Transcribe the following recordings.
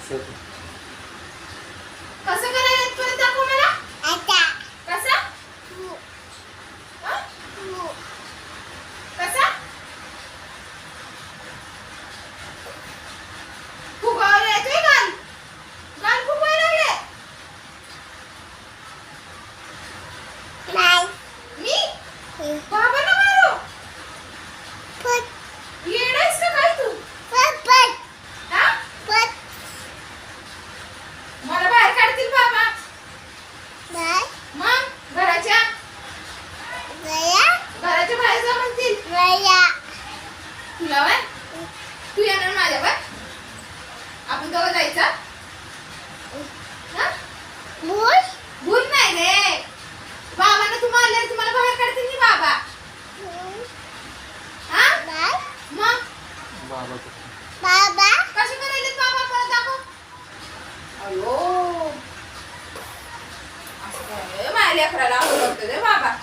процентов. तुला वय? तू येणार माझ्यावर आपण दोघं जायचं? हा? भूल नाही रे. बाबांना तू मारल्यावर तुम्हाला बाहेर काढतील की बाबा? हा? मग? बाबा. बाबा. कसे करायलेत बाबा? परत दाखव. अयो. असं काय? माझ्या लेकराला आवडतं रे बाबा.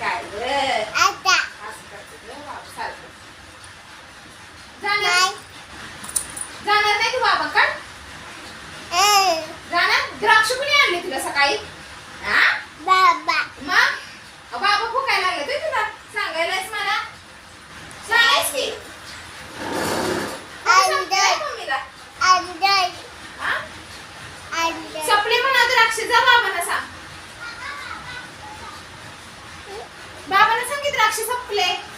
काय बाबा जाणार? जाणार नाही तू बाबा का ए. जाणार? द्राक्ष कुणी आणले तुला सकाळी? हा बाबा. मग? बाबा फुकायला लागले तुला. मला? की? मम्मीला? हा सपले म्हणा द्राक्ष जा द्राक्ष सपले.